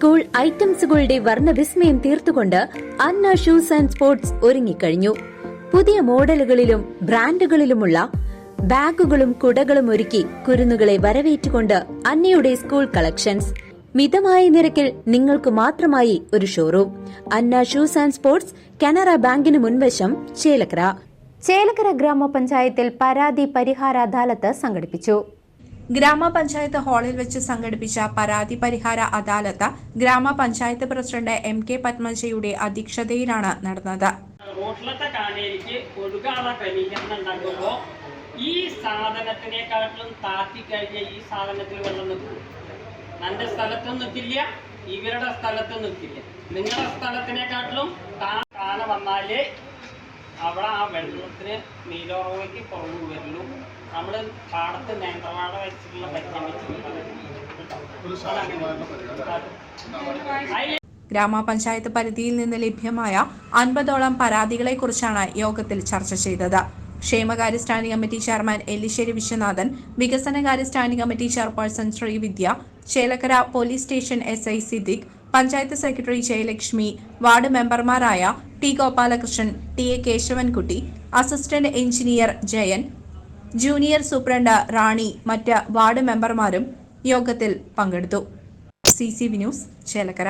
School ഐറ്റംസുകളുടെ വർണവിസ്മയം തീർത്തുകൊണ്ട് അന്ന ഷൂസ് ആൻഡ് സ്പോർട്സ് ഒരുങ്ങിക്കഴിഞ്ഞു. പുതിയ മോഡലുകളിലും ബ്രാൻഡുകളിലുമുള്ള ബാഗുകളും കുടകളും ഒരുക്കി കുരുന്നുകളെ വരവേറ്റുകൊണ്ട് അന്നയുടെ സ്കൂൾ കളക്ഷൻസ്. മിതമായ നിരക്കിൽ നിങ്ങൾക്ക് മാത്രമായി ഒരു showroom. Anna shoes and sports Canara ബാങ്കിന് മുൻവശം ചേലക്കര. ചേലക്കര ഗ്രാമപഞ്ചായത്തിൽ പരാതി പരിഹാര അദാലത്ത് സംഘടിപ്പിച്ചു. ഗ്രാമപഞ്ചായത്ത് ഹാളിൽ വെച്ച് സംഘടിപ്പിച്ച പരാതി പരിഹാര അദാലത്ത് ഗ്രാമപഞ്ചായത്ത് പ്രസിഡന്റ് എം കെ പത്മജയുടെ അധ്യക്ഷതയിലാണ് നടന്നത്. റോട്ടിലത്തെ കാനേരിക്ക് ഒഴുകാനുള്ള ക്രമീകരണം ഉണ്ടാക്കുമ്പോൾ ഈ സാധനത്തിനെക്കാട്ടിലും താത്തി കഴിഞ്ഞ ഈ സാധനത്തിൽ വെള്ളം നിൽക്കും. എന്റെ സ്ഥലത്തും നിൽക്കില്ല ഇവരുടെ സ്ഥലത്തും നിൽക്കില്ല. നിങ്ങളുടെ സ്ഥലത്തിനെക്കാട്ടിലും താ കാന വന്നാലേ അവിടെ ആ വെള്ളത്തിന് നീലോറവയ്ക്ക് കുറവ് വരുള്ളൂ നമ്മൾ പാടത്ത് നേന്ത്രവാട വെച്ചിട്ടുള്ള പരിചയം വെച്ചിട്ടുള്ള ഗ്രാമപഞ്ചായത്ത് പരിധിയിൽ നിന്ന് ലഭ്യമായ അൻപതോളം പരാതികളെക്കുറിച്ചാണ് യോഗത്തിൽ ചർച്ച ചെയ്തത്. ക്ഷേമകാര്യ standing committee chairman Ellissery Viswanathan വികസനകാര്യ standing committee chairperson Srividya Chelakkara police station S I Siddique panchayat secretary Jayalakshmi ward മെമ്പർമാരായ T Gopalakrishnan T A Keshavankutty assistant engineer Jayan junior superintendent Rani മറ്റ് വാർഡ് മെമ്പർമാരും യോഗത്തിൽ പങ്കെടുത്തു. C C V news Chelakkara.